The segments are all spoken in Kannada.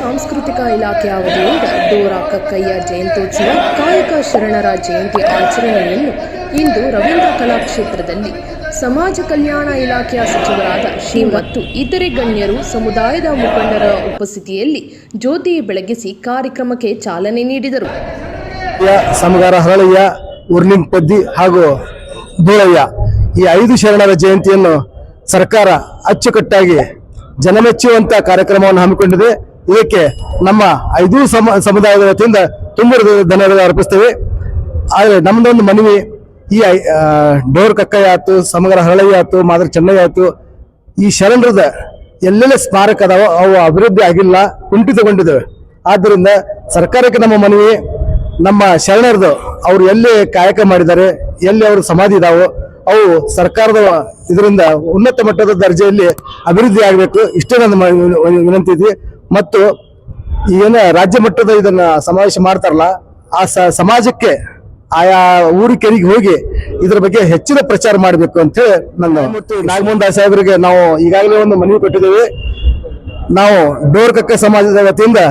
ಸಾಂಸ್ಕೃತಿಕ ಇಲಾಖೆಯ ವತಿಯಿಂದ ಡೋರ ಕಕ್ಕಯ್ಯ ಜಯಂತ್ಯೋತ್ಸವ, ಕಾಯಕ ಶರಣರ ಜಯಂತಿ ಆಚರಣೆಯನ್ನು ಇಂದು ರವೀಂದ್ರ ಕಲಾಕ್ಷೇತ್ರದಲ್ಲಿ ಸಮಾಜ ಕಲ್ಯಾಣ ಇಲಾಖೆಯ ಸಚಿವರಾದ ಶ್ರೀ ಮತ್ತು ಇತರೆ ಗಣ್ಯರು ಸಮುದಾಯದ ಮುಖಂಡರ ಉಪಸ್ಥಿತಿಯಲ್ಲಿ ಜ್ಯೋತಿ ಬೆಳಗಿಸಿ ಕಾರ್ಯಕ್ರಮಕ್ಕೆ ಚಾಲನೆ ನೀಡಿದರು. ಸಮಗಾರ ಹರಳಯ್ಯ ಉರ್ಲಿಂಗ್ ಪದ್ದಿ ಹಾಗೂ ಧೂಳಯ್ಯ ಈ ಐದು ಶರಣರ ಜಯಂತಿಯನ್ನು ಸರ್ಕಾರ ಅಚ್ಚುಕಟ್ಟಾಗಿ ಜನಮೆಚ್ಚುವಂತ ಕಾರ್ಯಕ್ರಮವನ್ನು ಹಮ್ಮಿಕೊಂಡಿದೆ. ಇದಕ್ಕೆ ನಮ್ಮ ಐದು ಸಮ ಸಮುದಾಯದ ವತಿಯಿಂದ ತುಂಬ ಧನ್ಯವಾದ ಅರ್ಪಿಸ್ತೇವೆ. ಆದರೆ ನಮ್ಮದೊಂದು ಮನವಿ, ಈ ಡೋರ್ ಕಕ್ಕಯ್ಯ ಆಯ್ತು ಸಮಗ್ರ ಹರಳಯ್ಯ ಆಯ್ತು ಮಾದರಿ ಚೆನ್ನಯ್ಯ ಆಯ್ತು ಈ ಶರಣರದ ಎಲ್ಲೆಲ್ಲ ಸ್ಮಾರಕ ಅದಾವ ಅವು ಅಭಿವೃದ್ಧಿ ಆಗಿಲ್ಲ, ಕುಂಠಿತಗೊಂಡಿದ್ದಾವೆ. ಆದ್ದರಿಂದ ಸರ್ಕಾರಕ್ಕೆ ನಮ್ಮ ಮನವಿ, ನಮ್ಮ ಶರಣರದು ಅವರು ಎಲ್ಲಿ ಕಾಯಕ ಮಾಡಿದ್ದಾರೆ, ಎಲ್ಲಿ ಅವರು ಸಮಾಧಿ ಇದಾವೋ, ಅವು ಸರ್ಕಾರದ ಇದರಿಂದ ಉನ್ನತ ಮಟ್ಟದ ದರ್ಜೆಯಲ್ಲಿ ಅಭಿವೃದ್ಧಿ ಆಗಬೇಕು, ಇಷ್ಟೇ ನನ್ನ ವಿನಂತಿ ಇದೆ. ಮತ್ತು ಏನ ರಾಜ್ಯ ಮಟ್ಟದ ಇದನ್ನ ಸಮಾವೇಶ ಮಾಡ್ತಾರಲ್ಲ ಆ ಸಮಾಜಕ್ಕೆ ಆಯಾ ಊರಿಕೆರಿಗೆ ಹೋಗಿ ಇದ್ರ ಬಗ್ಗೆ ಹೆಚ್ಚಿನ ಪ್ರಚಾರ ಮಾಡಬೇಕು ಅಂತ ಹೇಳಿ ನನ್ನ ಮತ್ತು ನಾಗಮೋಹನ್ ದಾಸ್ ಸಾಹೇಬರಿಗೆ ನಾವು ಈಗಾಗಲೇ ಒಂದು ಮನವಿ ಕೊಟ್ಟಿದ್ದೇವೆ. ನಾವು ಡೋರ್ ಕಕ್ಕ ಸಮಾಜದ ವತಿಯಿಂದ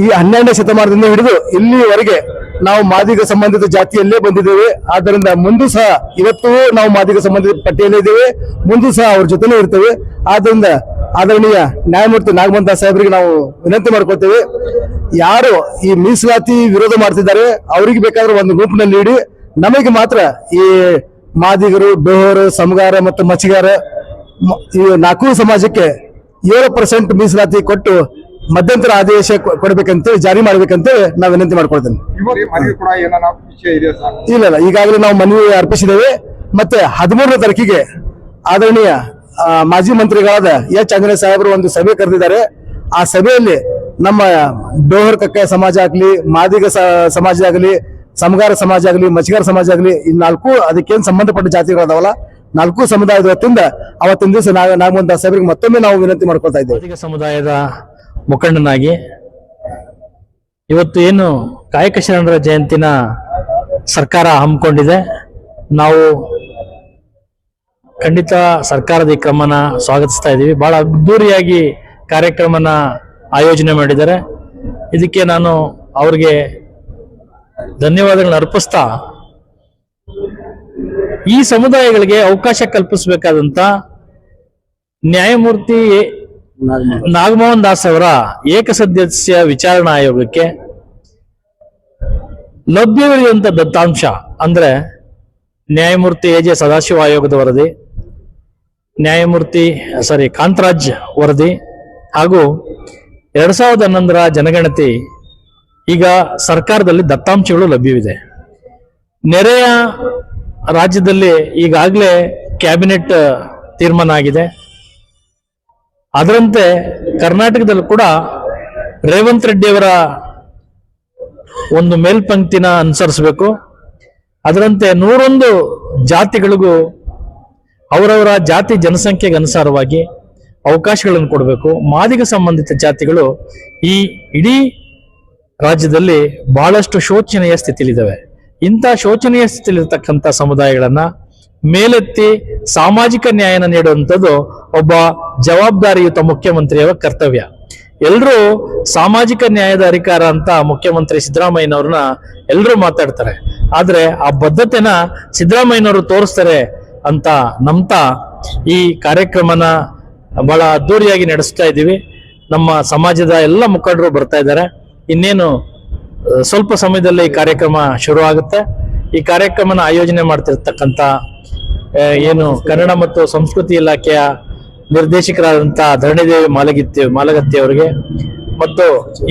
ಈ ಹನ್ನೆರಡನೇ ಶತಮಾನದಿಂದ ಹಿಡಿದು ಇಲ್ಲಿವರೆಗೆ ನಾವು ಮಾದಿಗ ಸಂಬಂಧಿತ ಜಾತಿಯಲ್ಲೇ ಬಂದಿದ್ದೇವೆ. ಆದ್ದರಿಂದ ಮುಂದೂ ಸಹ ಇವತ್ತು ನಾವು ಮಾದಿಗ ಸಂಬಂಧಿತ ಪಟ್ಟಿಯಲ್ಲೇ ಇದ್ದೇವೆ. ಮುಂದೂ ಸಹ ಅವ್ರ ಜೊತೆನೇ ಇರ್ತೇವೆ. ಆದ್ದರಿಂದ ಆದರಣೀಯ ನ್ಯಾಯಮೂರ್ತಿ ನಾಗಮಂತ ಸಾಹೇಬರಿಗೆ ನಾವು ವಿನಂತಿ ಮಾಡ್ಕೊಳ್ತೇವೆ. ಯಾರು ಈ ಮೀಸಲಾತಿ ವಿರೋಧ ಮಾಡ್ತಿದ್ದಾರೆ ಅವರಿಗೆ ಬೇಕಾದ್ರೆ ಒಂದು ಗುಂಪಿನಲ್ಲಿ ಇಡಿ ನಮಗೆ ಮಾತ್ರ ಈ ಮಾದಿಗರು ಬೆಹೋರು ಸಮಗಾರ ಮತ್ತು ಮಚ್ಚಿಗಾರ ಈ ನಾಲ್ಕು ಸಮಾಜಕ್ಕೆ ಏಳು ಪರ್ಸೆಂಟ್ ಮೀಸಲಾತಿ ಕೊಟ್ಟು ಮಧ್ಯಂತರ ಆದೇಶ ಕೊ- ಕೊಡ್ಬೇಕಂತ ಜಾರಿ ಮಾಡ್ಬೇಕಂತ ನಾವು ವಿನಂತಿ ಮಾಡ್ಕೊಳ್ತೇನೆ. ಇಲ್ಲ ಇಲ್ಲ. ಈಗಾಗಲೇ ನಾವು ಮನವಿ ಅರ್ಪಿಸಿದ್ದೇವೆ. ಮತ್ತೆ ಹದಿಮೂರನೇ ತಾರೀಕಿಗೆ ಆದರಣೀಯ ಮಾಜಿ ಮಂತ್ರಿಗಳಾದ ಎಚ್ ಆಂಜನೇಯ ಸಾಹೇಬರು ಒಂದು ಸಭೆ ಕರೆದಿದ್ದಾರೆ. ಆ ಸಭೆಯಲ್ಲಿ ನಮ್ಮ ಡೋಹರ್ ಕಕ್ಕ ಸಮಾಜ ಆಗಲಿ, ಮಾದಿಗ ಸಮಾಜ ಆಗಲಿ, ಸಮಗಾರ ಸಮಾಜ ಆಗಲಿ ಮಚ್ಚಿಗಾರ ಸಮಾಜ ಆಗಲಿ, ಈ ನಾಲ್ಕು ಅದಕ್ಕೇನು ಸಂಬಂಧಪಟ್ಟ ಜಾತಿಗಳದಾವಲ್ಲ, ನಾಲ್ಕು ಸಮುದಾಯದ ವತಿಯಿಂದ ಅವತ್ತಿನ ದಿವಸ ನಾಗ ನಾಗಮೋಹನ್ ದಾಸ್ ಸಾಹೇಬರಿಗೆ ಮತ್ತೊಮ್ಮೆ ನಾವು ವಿನಂತಿ ಮಾಡ್ಕೊಳ್ತಾ ಇದ್ದೇವೆ. ಸಮುದಾಯದ ಮುಖಂಡನಾಗಿ ಇವತ್ತು ಏನು ಕಾಯಕ ಶರಣರ ಜಯಂತಿನ ಸರ್ಕಾರ ಹಮ್ಮಿಕೊಂಡಿದೆ. ನಾವು ಖಂಡಿತ ಸರ್ಕಾರದ ಈ ಕ್ರಮನ ಸ್ವಾಗತಿಸ್ತಾ ಇದ್ದೀವಿ. ಬಹಳ ಅದ್ದೂರಿಯಾಗಿ ಕಾರ್ಯಕ್ರಮನ ಆಯೋಜನೆ ಮಾಡಿದ್ದಾರೆ. ಇದಕ್ಕೆ ನಾನು ಅವ್ರಿಗೆ ಧನ್ಯವಾದಗಳನ್ನ ಅರ್ಪಿಸ್ತಾ, ಈ ಸಮುದಾಯಗಳಿಗೆ ಅವಕಾಶ ಕಲ್ಪಿಸಬೇಕಾದಂತ ನ್ಯಾಯಮೂರ್ತಿ ನಾಗಮೋಹನ್ ದಾಸ್ ಅವರ ಏಕಸದಸ್ಯ ವಿಚಾರಣಾ ಆಯೋಗಕ್ಕೆ ಲಭ್ಯವಿರುವಂತ ದತ್ತಾಂಶ ಅಂದ್ರೆ ನ್ಯಾಯಮೂರ್ತಿ ಎ ಜೆ ಸದಾಶಿವ ಆಯೋಗದ ವರದಿ ನ್ಯಾಯಮೂರ್ತಿ ಸಾರಿ ಕಾಂತರಾಜ್ ವರದಿ ಹಾಗೂ ಎರಡ್ ಸಾವಿರದ ಹನ್ನೊಂದರ ಜನಗಣತಿ ಈಗ ಸರ್ಕಾರದಲ್ಲಿ ದತ್ತಾಂಶಗಳು ಲಭ್ಯವಿದೆ. ನೆರೆಯ ರಾಜ್ಯದಲ್ಲಿ ಈಗಾಗಲೇ ಕ್ಯಾಬಿನೆಟ್ ತೀರ್ಮಾನ ಆಗಿದೆ. ಅದರಂತೆ ಕರ್ನಾಟಕದಲ್ಲೂ ಕೂಡ ರೇವಂತ್ ರೆಡ್ಡಿಯವರ ಒಂದು ಮೇಲ್ಪಂಕ್ತಿನ ಅನುಸರಿಸಬೇಕು. ಅದರಂತೆ ನೂರೊಂದು ಜಾತಿಗಳಿಗೂ ಅವರವರ ಜಾತಿ ಜನಸಂಖ್ಯೆಗೆ ಅನುಸಾರವಾಗಿ ಅವಕಾಶಗಳನ್ನು ಕೊಡಬೇಕು. ಮಾದಿಗ ಸಂಬಂಧಿತ ಜಾತಿಗಳು ಈ ಇಡೀ ರಾಜ್ಯದಲ್ಲಿ ಬಹಳಷ್ಟು ಶೋಚನೀಯ ಸ್ಥಿತಿಯಲ್ಲಿದ್ದಾವೆ. ಇಂಥ ಶೋಚನೀಯ ಸ್ಥಿತಿಲಿರ್ತಕ್ಕಂಥ ಸಮುದಾಯಗಳನ್ನ ಮೇಲೆತ್ತಿ ಸಾಮಾಜಿಕ ನ್ಯಾಯನ ನೀಡುವಂಥದ್ದು ಒಬ್ಬ ಜವಾಬ್ದಾರಿಯುತ ಮುಖ್ಯಮಂತ್ರಿಯವರ ಕರ್ತವ್ಯ. ಎಲ್ಲರೂ ಸಾಮಾಜಿಕ ನ್ಯಾಯದ ಅಧಿಕಾರ ಅಂತ ಮುಖ್ಯಮಂತ್ರಿ ಸಿದ್ದರಾಮಯ್ಯನವ್ರನ್ನ ಎಲ್ಲರೂ ಮಾತಾಡ್ತಾರೆ. ಆದ್ರೆ ಆ ಬದ್ಧತೆನ ಸಿದ್ದರಾಮಯ್ಯನವರು ತೋರಿಸ್ತಾರೆ ಅಂತ ನಂಬ್ತಾ ಈ ಕಾರ್ಯಕ್ರಮನ ಬಹಳ ಅದ್ದೂರಿಯಾಗಿ ನಡೆಸ್ತಾ ಇದ್ದೀವಿ. ನಮ್ಮ ಸಮಾಜದ ಎಲ್ಲ ಮುಖಂಡರು ಬರ್ತಾ ಇದ್ದಾರೆ. ಇನ್ನೇನು ಸ್ವಲ್ಪ ಸಮಯದಲ್ಲಿ ಈ ಕಾರ್ಯಕ್ರಮ ಶುರು ಆಗುತ್ತೆ. ಈ ಕಾರ್ಯಕ್ರಮನ ಆಯೋಜನೆ ಮಾಡ್ತಿರ್ತಕ್ಕಂಥ ಏನು ಕನ್ನಡ ಮತ್ತು ಸಂಸ್ಕೃತಿ ಇಲಾಖೆಯ ನಿರ್ದೇಶಕರಾದಂಥ ಧರಣಿದೇವಿ ಮಾಲಗಿತ್ತಿ, ಮಾಲಗತ್ತಿ ಅವರಿಗೆ ಮತ್ತು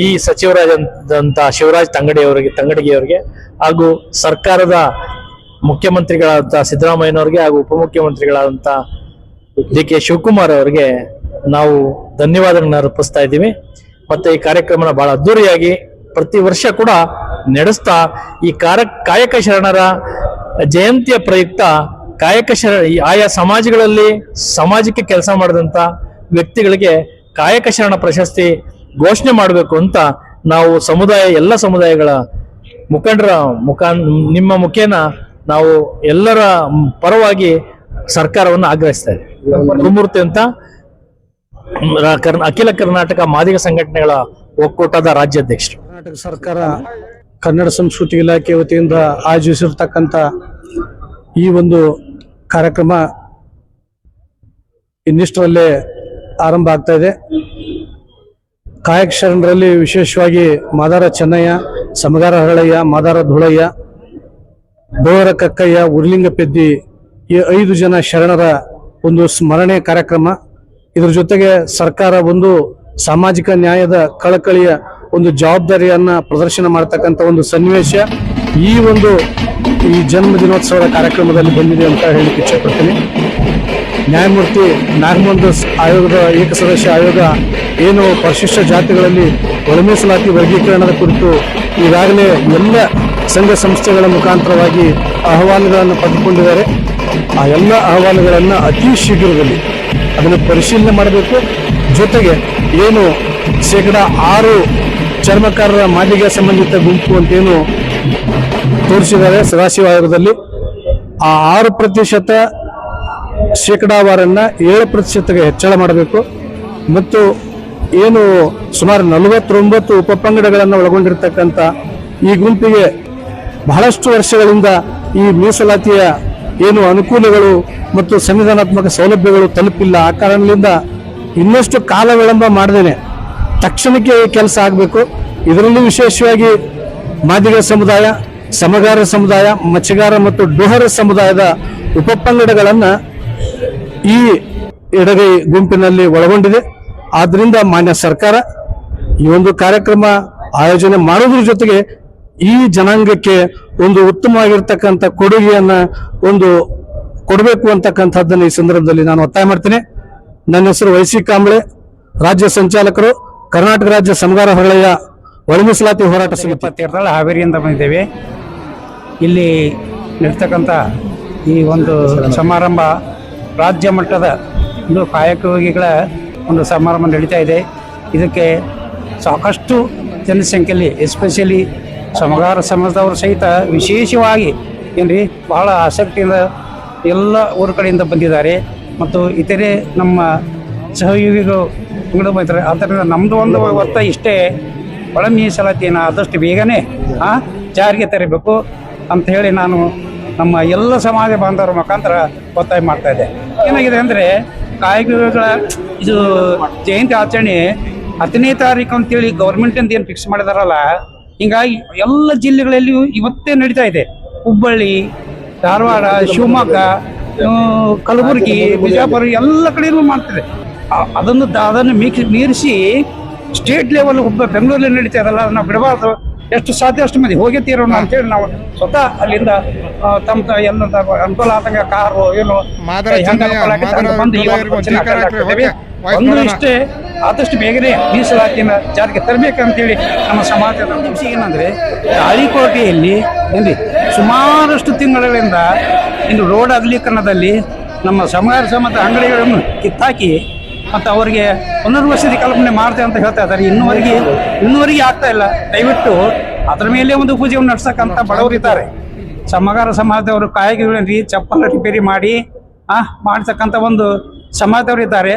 ಈ ಸಚಿವರಾದಂಥ ಶಿವರಾಜ್ ತಂಗಡಿಯವರಿಗೆ ತಂಗಡಿಗೆ ಅವರಿಗೆ ಹಾಗೂ ಸರ್ಕಾರದ ಮುಖ್ಯಮಂತ್ರಿಗಳಾದಂಥ ಸಿದ್ದರಾಮಯ್ಯನವ್ರಿಗೆ ಹಾಗೂ ಉಪಮುಖ್ಯಮಂತ್ರಿಗಳಾದಂಥ ಡಿ ಕೆ ಶಿವಕುಮಾರ್ ಅವರಿಗೆ ನಾವು ಧನ್ಯವಾದಗಳನ್ನ ಅರ್ಪಿಸ್ತಾ ಇದ್ದೀವಿ. ಮತ್ತೆ ಈ ಕಾರ್ಯಕ್ರಮನ ಬಹಳ ಅದ್ದೂರಿಯಾಗಿ ಪ್ರತಿ ವರ್ಷ ಕೂಡ ನಡೆಸ್ತಾ ಈ ಕಾರ ಕಾಯಕ ಶರಣರ ಜಯಂತಿಯ ಪ್ರಯುಕ್ತ ಕಾಯಕ ಶರಣ ಈ ಆಯಾ ಸಮಾಜಗಳಲ್ಲಿ ಸಮಾಜಕ್ಕೆ ಕೆಲಸ ಮಾಡಿದಂಥ ವ್ಯಕ್ತಿಗಳಿಗೆ ಕಾಯಕ ಶರಣ ಪ್ರಶಸ್ತಿ ಘೋಷಣೆ ಮಾಡಬೇಕು ಅಂತ ನಾವು ಸಮುದಾಯ ಎಲ್ಲ ಸಮುದಾಯಗಳ ಮುಖಂಡರ ಮುಖ ನಿಮ್ಮ ಮುಖೇನ ನಾವು ಎಲ್ಲರ ಪರವಾಗಿ ಸರ್ಕಾರವನ್ನು ಆಗ್ರಹಿಸ್ತಾ ಇದ್ದೀವಿ. ಗುರುಮೂರ್ತಿ ಅಂತ ಅಖಿಲ ಕರ್ನಾಟಕ ಮಾದಿಗ ಸಂಘಟನೆಗಳ ಒಕ್ಕೂಟದ ರಾಜ್ಯಾಧ್ಯಕ್ಷರು. ಕರ್ನಾಟಕ ಸರ್ಕಾರ ಕನ್ನಡ ಸಂಸ್ಕೃತಿ ಇಲಾಖೆ ವತಿಯಿಂದ ಆಯೋಜಿಸಿರ್ತಕ್ಕಂಥ ಈ ಒಂದು ಕಾರ್ಯಕ್ರಮ ಇನ್ನಿಷ್ಟರಲ್ಲೇ ಆರಂಭ ಆಗ್ತಾ ಇದೆ. ಕಾಯಕ ಶರಣರಲ್ಲಿ ವಿಶೇಷವಾಗಿ ಮಾದಾರ ಚೆನ್ನಯ್ಯ, ಸಮಗಾರ ಹರಳಯ್ಯ, ಮಾದಾರ ಧುಳಯ್ಯ ಬೋರ ಕಕ್ಕಯ್ಯ ಉರ್ಲಿಂಗ ಪೆದ್ದಿ ಈ ಐದು ಜನ ಶರಣರ ಒಂದು ಸ್ಮರಣೆ ಕಾರ್ಯಕ್ರಮ. ಇದರ ಜೊತೆಗೆ ಸರ್ಕಾರ ಒಂದು ಸಾಮಾಜಿಕ ನ್ಯಾಯದ ಕಳಕಳಿಯ ಒಂದು ಜವಾಬ್ದಾರಿಯನ್ನ ಪ್ರದರ್ಶನ ಮಾಡ್ತಕ್ಕಂಥ ಒಂದು ಸನ್ನಿವೇಶ ಈ ಒಂದು ಈ ಜನ್ಮ ದಿನೋತ್ಸವದ ಕಾರ್ಯಕ್ರಮದಲ್ಲಿ ಬಂದಿದೆ ಅಂತ ಹೇಳಲಿಕ್ಕೆ ಇಚ್ಛಪಡ್ತೀನಿ. ನ್ಯಾಯಮೂರ್ತಿ ನಾಗಮಂದ ಆಯೋಗದ ಏಕಸದಸ್ಯ ಆಯೋಗ ಏನು ಪರಿಶಿಷ್ಟ ಜಾತಿಗಳಲ್ಲಿ ಒಳಮೀಸಲಾತಿ ವರ್ಗೀಕರಣದ ಕುರಿತು ಈಗಾಗಲೇ ಎಲ್ಲ ಸಂಘ ಸಂಸ್ಥೆಗಳ ಮುಖಾಂತರವಾಗಿ ಅಹವಾಲುಗಳನ್ನು ಪಡೆದುಕೊಂಡಿದ್ದಾರೆ. ಆ ಎಲ್ಲ ಅಹವಾಲುಗಳನ್ನು ಅತಿ ಶೀಘ್ರದಲ್ಲಿ ಅದನ್ನು ಪರಿಶೀಲನೆ ಮಾಡಬೇಕು. ಜೊತೆಗೆ ಏನು ಶೇಕಡ ಆರು ಚರ್ಮಕಾರರ ಮಾಲಿಗೆ ಸಂಬಂಧಿತ ಗುಂಪು ಅಂತೇನು ತೋರಿಸಿದ್ದಾರೆ ಸದಾಶಿವ ಆಯೋಗದಲ್ಲಿ ಆ ಆರು ಪ್ರತಿಶತ ಶೇಕಡಾವಾರನ್ನು ಏಳು ಪ್ರತಿಶತಕ್ಕೆ ಹೆಚ್ಚಳ ಮಾಡಬೇಕು. ಮತ್ತು ಏನು ಸುಮಾರು ನಲವತ್ತೊಂಬತ್ತು ಉಪಪಂಗಡಗಳನ್ನು ಒಳಗೊಂಡಿರ್ತಕ್ಕಂಥ ಈ ಗುಂಪಿಗೆ ಬಹಳಷ್ಟು ವರ್ಷಗಳಿಂದ ಈ ಮೀಸಲಾತಿಯ ಏನು ಅನುಕೂಲಗಳು ಮತ್ತು ಸಂವಿಧಾನಾತ್ಮಕ ಸೌಲಭ್ಯಗಳು ತಲುಪಿಲ್ಲ. ಆ ಕಾರಣದಿಂದ ಇನ್ನಷ್ಟು ಕಾಲ ವಿಳಂಬ ಮಾಡದೇನೆ ತಕ್ಷಣಕ್ಕೆ ಕೆಲಸ ಆಗಬೇಕು. ಇದರಲ್ಲೂ ವಿಶೇಷವಾಗಿ ಮಾದಿಗ ಸಮುದಾಯ, ಸಮಗಾರ ಸಮುದಾಯ ಮತ್ಸ್ಯಗಾರ ಮತ್ತು ಡೋಹರ ಸಮುದಾಯದ ಉಪಪಂಗಡಗಳನ್ನು ಈ ಎಡಗೈ ಗುಂಪಿನಲ್ಲಿ ಒಳಗೊಂಡಿದೆ. ಆದ್ದರಿಂದ ಮಾನ್ಯ ಸರ್ಕಾರ ಈ ಒಂದು ಕಾರ್ಯಕ್ರಮ ಆಯೋಜನೆ ಮಾಡೋದ್ರ ಜೊತೆಗೆ ಈ ಜನಾಂಗಕ್ಕೆ ಒಂದು ಉತ್ತಮವಾಗಿರ್ತಕ್ಕಂಥ ಕೊಡುಗೆಯನ್ನ ಒಂದು ಕೊಡಬೇಕು ಅಂತಕ್ಕಂಥದ್ದನ್ನು ಈ ಸಂದರ್ಭದಲ್ಲಿ ನಾನು ಒತ್ತಾಯ ಮಾಡ್ತೇನೆ. ನನ್ನ ಹೆಸರು ವೈಸಿ ಕಾಂಬ್ಳೆ. ರಾಜ್ಯ ಸಂಚಾಲಕರು ಕರ್ನಾಟಕ ರಾಜ್ಯ ಸಮಗಾರ ಹೊಳೆಯ ಒಳಮೀಸಲಾತಿ ಹೋರಾಟ ಸಮಿತಿ. ಹಾವೇರಿಯಿಂದ ಬಂದಿದ್ದೇವೆ. ಇಲ್ಲಿ ನಡೀತಕ್ಕಂಥ ಈ ಒಂದು ಸಮಾರಂಭ ರಾಜ್ಯ ಮಟ್ಟದ ಒಂದು ಕಾಯಕಯೋಗಿಗಳ ಒಂದು ಸಮಾರಂಭ ನಡೀತಾ ಇದೆ. ಇದಕ್ಕೆ ಸಾಕಷ್ಟು ಜನಸಂಖ್ಯೆಯಲ್ಲಿ ಎಸ್ಪೆಷಲಿ ಸಮಗಾರ ಸಮಾಜದವರು ಸಹಿತ ವಿಶೇಷವಾಗಿ ಏನ್ರಿ ಬಹಳ ಆಸಕ್ತಿಯಿಂದ ಎಲ್ಲ ಊರ ಕಡೆಯಿಂದ ಬಂದಿದ್ದಾರೆ. ಮತ್ತು ಇತರೆ ನಮ್ಮ ಸಹಯೋಗಿಗಳು ಕೂಡ ಬಂದಿದ್ದಾರೆ. ಆದ್ದರಿಂದ ನಮ್ಮದು ಒಂದು ಒತ್ತ ಇಷ್ಟೇ ಒಳ ಮೀಸಲಾತಿಯನ್ನು ಆದಷ್ಟು ಬೇಗನೆ ಆ, ಜಾರಿಗೆ ತರಬೇಕು ಅಂತ ಹೇಳಿ ನಾನು ನಮ್ಮ ಎಲ್ಲ ಸಮಾಜ ಬಾಂಧವರ ಮುಖಾಂತರ ಒತ್ತಾಯ ಮಾಡ್ತಾ ಇದ್ದೆ. ಏನಾಗಿದೆ ಅಂದರೆ ಕಾಯಕಗಳ ಇದು ಜಯಂತಿ ಆಚರಣೆ ಹತ್ತನೇ ತಾರೀಕು ಅಂತೇಳಿ ಗೌರ್ಮೆಂಟಿಂದ ಏನು ಫಿಕ್ಸ್ ಮಾಡಿದಾರಲ್ಲ ಹಿಂಗಾಗಿ ಎಲ್ಲ ಜಿಲ್ಲೆಗಳಲ್ಲಿಯೂ ಇವತ್ತೇ ನಡೀತಾ ಇದೆ. ಹುಬ್ಬಳ್ಳಿ ಧಾರವಾಡ ಶಿವಮೊಗ್ಗ ಕಲಬುರಗಿ ಬಿಜಾಪುರ ಎಲ್ಲ ಕಡೆಯೂ ಮಾಡ್ತಿದೆ. ಅದನ್ನು ಅದನ್ನು ಮೀಕ್ ಮೀರಿಸಿ ಸ್ಟೇಟ್ ಲೆವೆಲ್ ಒಬ್ಬ ಬೆಂಗಳೂರಲ್ಲಿ ನಡೀತಾ ಇದಲ್ಲ ಅದನ್ನ ಬಿಡಬಾರ್ದು. ಎಷ್ಟು ಸಾಧ್ಯ ಅಷ್ಟು ಮಂದಿ ಹೋಗಿ ತೀರೋಣ ಅಂತೇಳಿ ನಾವು ಸ್ವತಃ ಅಲ್ಲಿಂದ ತಮ್ಮ ಎಲ್ಲ ಅನುಕೂಲ ಆದಂಗ ಕಾರು ಏನು ಬಂದು ಇಷ್ಟೇ ಆದಷ್ಟು ಬೇಗನೆ ಮೀಸಲಾತಿಯನ್ನು ಜಾರಿಗೆ ತರಬೇಕಂತೇಳಿ ನಮ್ಮ ಸಮಾಜದ ವಿಷಯ ಏನಂದ್ರೆ ತಾಳಿಕೋಟೆಯಲ್ಲಿ ಏನ್ರಿ ಸುಮಾರಷ್ಟು ತಿಂಗಳಿಂದ ಇಂದು ರೋಡ್ ಅಗಲೀಕರಣದಲ್ಲಿ ನಮ್ಮ ಸಮಾಜ ಸಮತ ಅಂಗಡಿಗಳನ್ನು ಕಿತ್ತಾಕಿ ಮತ್ತು ಅವರಿಗೆ ಪುನರ್ವಸತಿ ಕಲ್ಪನೆ ಮಾಡ್ತೇವೆ ಅಂತ ಹೇಳ್ತಾ ಇದ್ದಾರೆ. ಇನ್ನುವರೆಗೆ ಇನ್ನುವರೆಗೆ ಆಗ್ತಾ ಇಲ್ಲ. ದಯವಿಟ್ಟು ಅದರ ಮೇಲೆ ಒಂದು ಪೂಜೆಯನ್ನು ನಡೆಸಕ್ಕಂಥ ಬಡವರಿದ್ದಾರೆ ಸಮಗಾರ ಸಮಾಜದವರು ಕಾಯಿಗೆಗಳನ್ನ ರೀ, ಚಪ್ಪಲ್ ರಿಪೇರಿ ಮಾಡಿ, ಆ ಮಾಡ್ತಕ್ಕಂಥ ಒಂದು ಸಮಾಜದವರು ಇದ್ದಾರೆ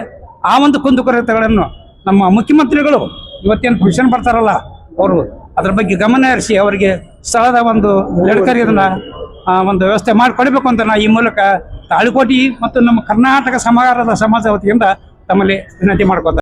ಆ ಒಂದು ಕುಂದುಕೊರತೆಗಳನ್ನು ನಮ್ಮ ಮುಖ್ಯಮಂತ್ರಿಗಳು ಇವತ್ತೇನು ಫಂಕ್ಷನ್ ಬರ್ತಾರಲ್ಲ, ಅವರು ಅದ್ರ ಬಗ್ಗೆ ಗಮನ ಹರಿಸಿ ಅವರಿಗೆ ಸ್ಥಳದ ಒಂದು ಲಡ್ಕರಿಯನ್ನ ಒಂದು ವ್ಯವಸ್ಥೆ ಮಾಡಿಕೊಡಬೇಕು ಅಂತ ನಾ ಈ ಮೂಲಕ ತಾಳಿಕೋಟಿ ಮತ್ತು ನಮ್ಮ ಕರ್ನಾಟಕ ಸಮಗಾರದ ಸಮಾಜ ವತಿಯಿಂದ ತಮ್ಮಲ್ಲಿ ವಿನಂತಿ ಮಾಡ್ಕೊತಾರೆ